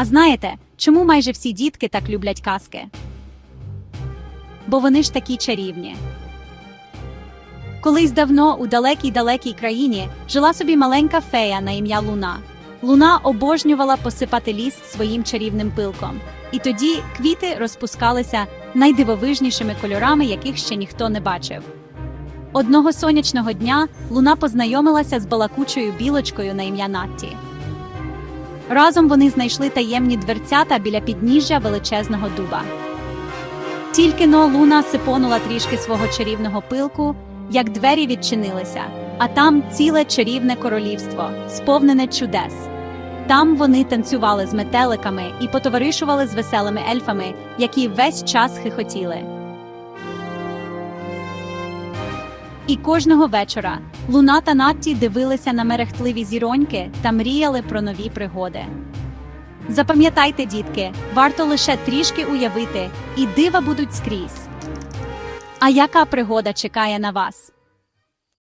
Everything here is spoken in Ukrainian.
А знаєте, чому майже всі дітки так люблять казки? Бо вони ж такі чарівні. Колись давно у далекій далекій країні жила собі маленька фея на ім'я Луна. Луна обожнювала посипати ліс своїм чарівним пилком. І тоді квіти розпускалися найдивовижнішими кольорами, яких ще ніхто не бачив. Одного сонячного дня Луна познайомилася з балакучою білочкою на ім'я Натті. Разом вони знайшли таємні дверцята біля підніжжя величезного дуба. Тільки но Луна сипонула трішки свого чарівного пилку, як двері відчинилися, а там ціле чарівне королівство, сповнене чудес. Там вони танцювали з метеликами і потоваришували з веселими ельфами, які весь час хихотіли. І кожного вечора Луна та Натті дивилися на мерехтливі зіроньки та мріяли про нові пригоди. Запам'ятайте, дітки, варто лише трішки уявити, і дива будуть скрізь. А яка пригода чекає на вас?